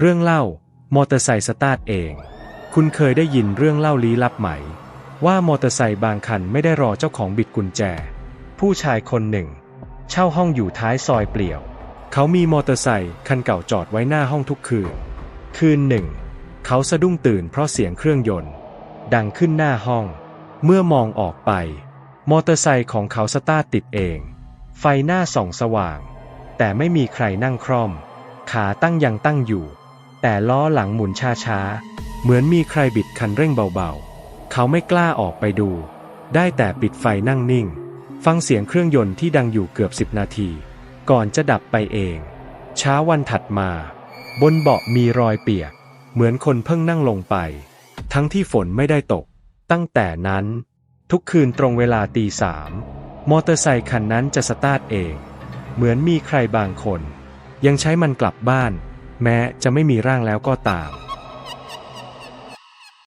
เรื่องเล่ามอเตอร์ไซค์สตาร์ทเอง คุณเคยได้ยินเรื่องเล่าลี้ลับไหม ว่ามอเตอร์ไซค์บางคันไม่ได้รอเจ้าของบิดกุญแจ ผู้ชายคนหนึ่ง เช่าห้องอยู่ท้ายซอยเปลี่ยว เขามีมอเตอร์ไซค์คันเก่าจอดไว้หน้าห้องทุกคืน คืนหนึ่ง เขาสะดุ้งตื่นเพราะเสียงเครื่องยนต์ ดังขึ้นหน้าห้อง เมื่อมองออกไป มอเตอร์ไซค์ของเขาสตาร์ทติดเอง ไฟหน้าส่องสว่าง แต่ไม่มีใครนั่งคร่อม ขาตั้งยังตั้งอยู่ แต่ล้อหลังหมุนช้าๆ เหมือนมีใครบิดคันเร่งเบาๆ เขาไม่กล้าออกไปดู ได้แต่ปิดไฟนั่งนิ่ง ฟังเสียงเครื่องยนต์ที่ดังอยู่เกือบสิบนาที ก่อนจะดับไปเอง เช้าวันถัดมา บนเบาะมีรอยเปียก เหมือนคนเพิ่งนั่งลงไป ทั้งที่ฝนไม่ได้ตก ตั้งแต่นั้น ทุกคืนตรงเวลาตีสามมอเตอร์ไซคันนั้นจะสตาร์ทเอง เหมือนมีใครบางคน ยังใช้มันกลับบ้าน แม้จะไม่มีร่างแล้วก็ตาม